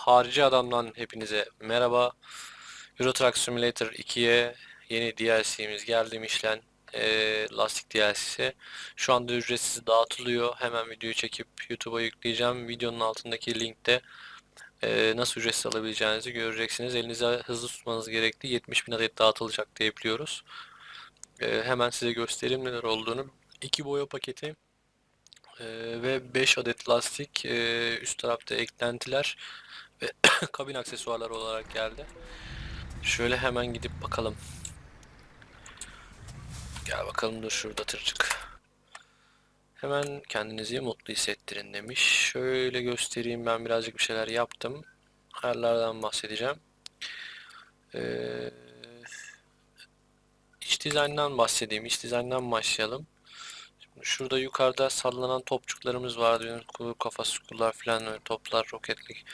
Harici Adam'dan hepinize merhaba. Euro Truck Simulator 2'ye yeni DLC'miz geldi Michelin eee, lastik DLC'si. Şu anda ücretsiz dağıtılıyor. Hemen videoyu çekip YouTube'a yükleyeceğim. Videonun altındaki linkte eee, nasıl ücretsiz alabileceğinizi göreceksiniz. Elinize hızlı tutmanız gerekli. 70 bin adet dağıtılacak diye biliyoruz. Eee, hemen size göstereyim neler olduğunu. İki boya paketi eee, ve 5 adet lastik eee, üst tarafta eklentiler ve kabin aksesuarları olarak geldi. Şöyle hemen gidip bakalım. Gel bakalım dur şurada tırcık. Hemen kendinizi mutlu hissettirin demiş. Şöyle göstereyim ben birazcık bir şeyler yaptım. Ayarlardan bahsedeceğim. Ee, iç dizayndan bahsedeyim. İç dizayndan başlayalım. Şimdi şurada yukarıda sallanan topçuklarımız vardı. Kuru kafa sukullar falan toplar, roketlik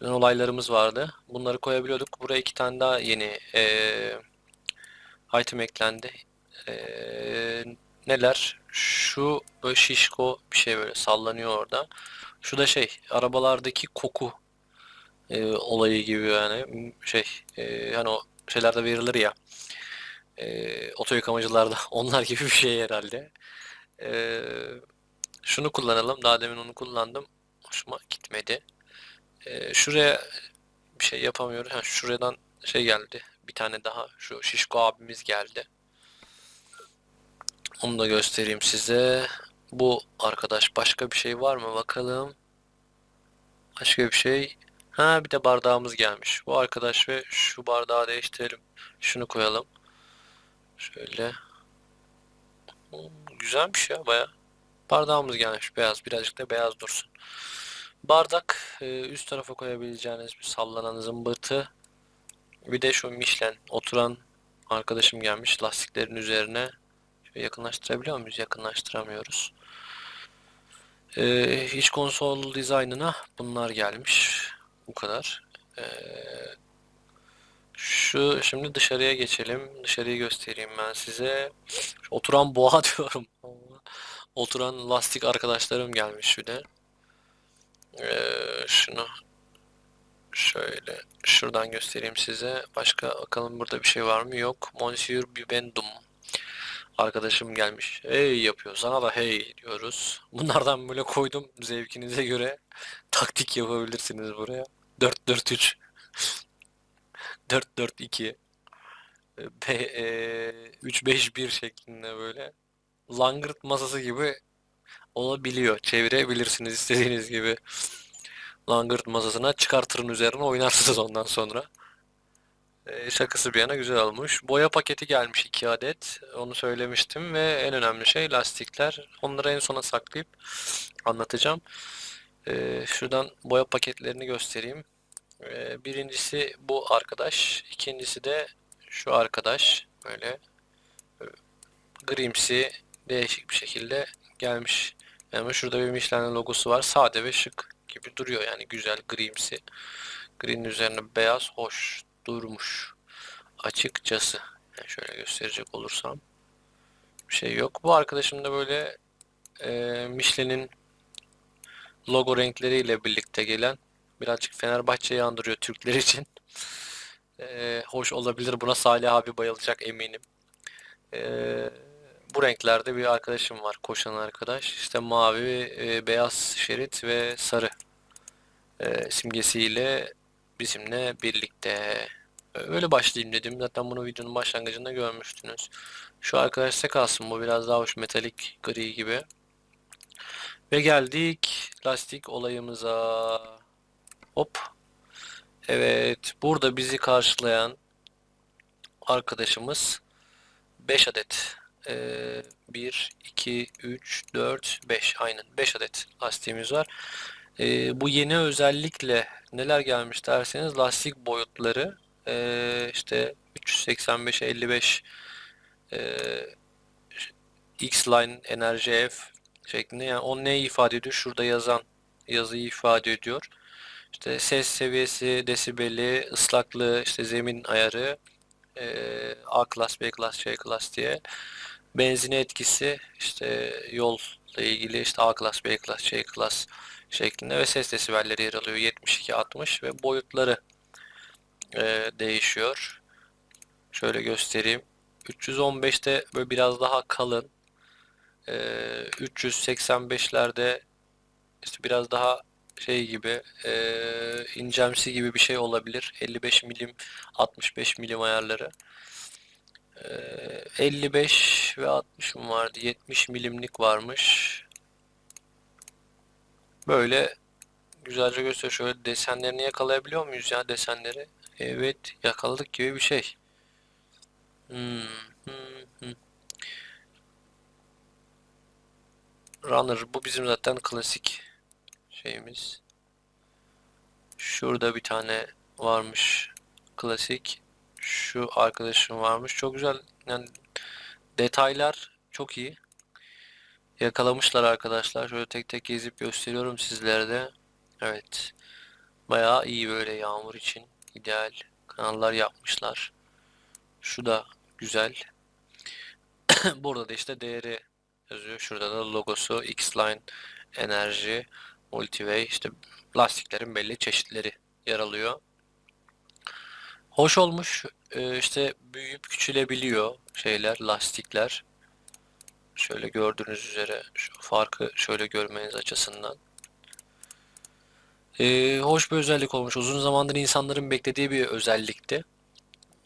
falan olaylarımız vardı. Bunları koyabiliyorduk. Buraya iki tane daha yeni eee item eklendi. Eee, neler? Şu böyle şişko bir şey böyle sallanıyor orada. Şu da şey arabalardaki koku eee, olayı gibi yani şey eee, hani o şeylerde verilir ya eee oto yıkamacılarda onlar gibi bir şey herhalde. Eee, şunu kullanalım. Daha demin onu kullandım. Hoşuma gitmedi. Eee, şuraya bir şey yapamıyoruz. Ha, şuradan şey geldi. Bir tane daha şu şişko abimiz geldi. Onu da göstereyim size. Bu arkadaş başka bir şey var mı bakalım. Başka bir şey. Ha bir de bardağımız gelmiş. Bu arkadaş ve şu bardağı değiştirelim. Şunu koyalım. Şöyle. Hmm, Güzelmiş ya baya. Bardağımız gelmiş beyaz. Birazcık da beyaz dursun. Bardak e, üst tarafa koyabileceğiniz bir sallanan zımbırtı. Bir de şu Michelin oturan arkadaşım gelmiş lastiklerin üzerine. Şöyle yakınlaştırabiliyor muyuz? Yakınlaştıramıyoruz. Ee, iç konsol dizaynına bunlar gelmiş. Bu kadar. Ee, şu şimdi dışarıya geçelim. Dışarıyı göstereyim ben size. Şu oturan boğa diyorum. Oturan lastik arkadaşlarım gelmiş bir de. Ee, şunu şöyle şuradan göstereyim size. Başka bakalım burada bir şey var mı? Yok. Monsieur Bibendum arkadaşım gelmiş. Hey yapıyor. Sana da hey diyoruz. Bunlardan böyle koydum zevkinize göre taktik yapabilirsiniz buraya. 4-4-3 4-4-2 Be- e, 3-5-1 şeklinde böyle langırt masası gibi olabiliyor. Çevirebilirsiniz istediğiniz gibi. Langırt masasına çıkartırın üzerine oynarsınız ondan sonra. Ee, şakası bir yana güzel olmuş. Boya paketi gelmiş 2 adet. Onu söylemiştim ve en önemli şey lastikler. Onları en sona saklayıp anlatacağım. Ee, şuradan boya paketlerini göstereyim. Ee, birincisi bu arkadaş. ikincisi de şu arkadaş. Böyle e, grimsi değişik bir şekilde gelmiş. Yani şurada bir Michelin logosu var. Sade ve şık gibi duruyor. Yani güzel grimsi. Green üzerine beyaz hoş durmuş. Açıkçası. Yani şöyle gösterecek olursam. Bir şey yok. Bu arkadaşım da böyle e, Michelin'in logo renkleriyle birlikte gelen birazcık Fenerbahçe'yi andırıyor Türkler için. E, hoş olabilir. Buna Salih abi bayılacak eminim. E, bu renklerde bir arkadaşım var. Koşan arkadaş. İşte mavi, e, beyaz şerit ve sarı e, simgesiyle bizimle birlikte. Öyle başlayayım dedim. Zaten bunu videonun başlangıcında görmüştünüz. Şu arkadaşta kalsın. Bu biraz daha hoş metalik gri gibi. Ve geldik lastik olayımıza. Hop. Evet. Burada bizi karşılayan arkadaşımız 5 adet. Ee, 1, 2, 3, 4, 5. Aynen 5 adet lastiğimiz var. Ee, bu yeni özellikle neler gelmiş derseniz lastik boyutları ee, işte 385 55 ee, X-Line Enerji F şeklinde yani o ne ifade ediyor? Şurada yazan yazıyı ifade ediyor. İşte ses seviyesi, desibeli, ıslaklığı, işte zemin ayarı, ee, A klas, B klas, C klas diye benzine etkisi, işte yolla ilgili işte A klas, B klas, C klas şeklinde ve ses desibelleri yer alıyor 72-60 ve boyutları e, değişiyor. Şöyle göstereyim. 315'te böyle biraz daha kalın. E, 385'lerde işte biraz daha şey gibi e, incemsi gibi bir şey olabilir. 55 milim 65 milim ayarları. E, 55 ve 60 mı vardı? 70 milimlik varmış. Böyle güzelce gösteriyor. Şöyle desenlerini yakalayabiliyor muyuz ya desenleri? Evet yakaladık gibi bir şey. Hmm, hmm, hmm. Runner bu bizim zaten klasik şeyimiz. Şurada bir tane varmış klasik. Şu arkadaşım varmış. Çok güzel. Yani detaylar çok iyi. Yakalamışlar arkadaşlar. Şöyle tek tek gezip gösteriyorum sizlere de. Evet. Bayağı iyi böyle yağmur için ideal kanallar yapmışlar. Şu da güzel. Burada da işte değeri yazıyor. Şurada da logosu X-Line Enerji Multiway işte lastiklerin belli çeşitleri yer alıyor. Hoş olmuş. Ee, işte büyüyüp küçülebiliyor şeyler, lastikler. Şöyle gördüğünüz üzere şu farkı şöyle görmeniz açısından. Ee, hoş bir özellik olmuş. Uzun zamandır insanların beklediği bir özellikti.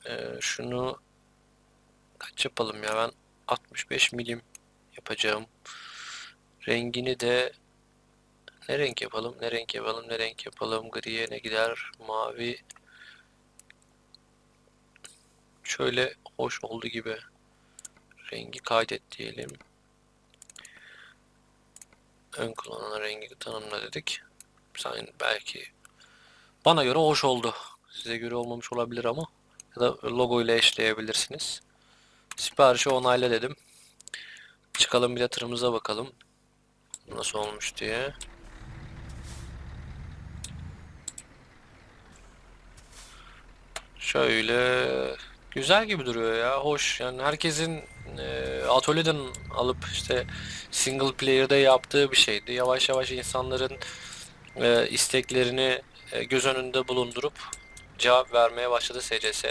Ee, şunu kaç yapalım ya ben 65 milim yapacağım. Rengini de ne renk yapalım? Ne renk yapalım? Ne renk yapalım? Griye ne gider? Mavi. Şöyle hoş oldu gibi. Rengi kaydet diyelim. Ön kullanılan rengi tanımla dedik. Sen belki bana göre hoş oldu. Size göre olmamış olabilir ama ya da logo ile eşleyebilirsiniz. Siparişi onayla dedim. Çıkalım bir de tırımıza bakalım. Nasıl olmuş diye. Şöyle güzel gibi duruyor ya. Hoş. Yani herkesin e, atölyeden alıp işte single player'da yaptığı bir şeydi. Yavaş yavaş insanların e, isteklerini e, göz önünde bulundurup cevap vermeye başladı SCS.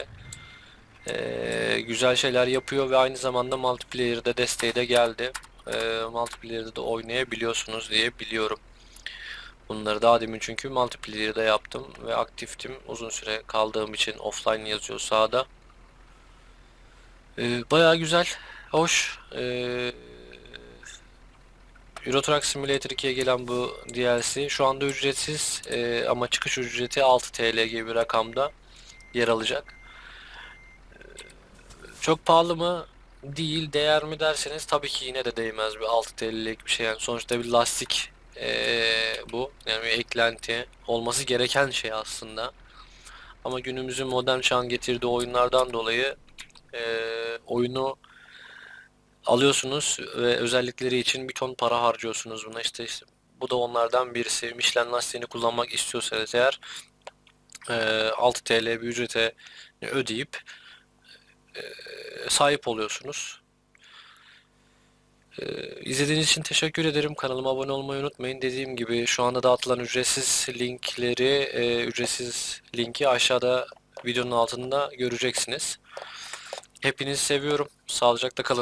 E, güzel şeyler yapıyor ve aynı zamanda multiplayer'da desteği de geldi. E, multiplayer'da da oynayabiliyorsunuz diye biliyorum. Bunları daha demin çünkü multiplayer'da yaptım ve aktiftim. Uzun süre kaldığım için offline yazıyor sağda. Ee, bayağı güzel, hoş. Ee, Euro Truck Simulator 2'ye gelen bu DLC şu anda ücretsiz ee, ama çıkış ücreti 6 TL gibi bir rakamda yer alacak. Ee, çok pahalı mı? Değil. Değer mi derseniz tabii ki yine de değmez bir 6 TL'lik bir şey. Yani sonuçta bir lastik ee, bu. Yani bir eklenti olması gereken şey aslında. Ama günümüzün modern çağın getirdiği oyunlardan dolayı ee, oyunu alıyorsunuz ve özellikleri için bir ton para harcıyorsunuz buna. İşte, işte bu da onlardan birisi. Michelin lastiğini kullanmak istiyorsanız eğer ee, 6 TL bir ücrete ödeyip ee, sahip oluyorsunuz. Ee, izlediğiniz için teşekkür ederim. Kanalıma abone olmayı unutmayın. Dediğim gibi şu anda dağıtılan ücretsiz linkleri, e, ücretsiz linki aşağıda videonun altında göreceksiniz. Hepinizi seviyorum. Sağlıcakla kalın.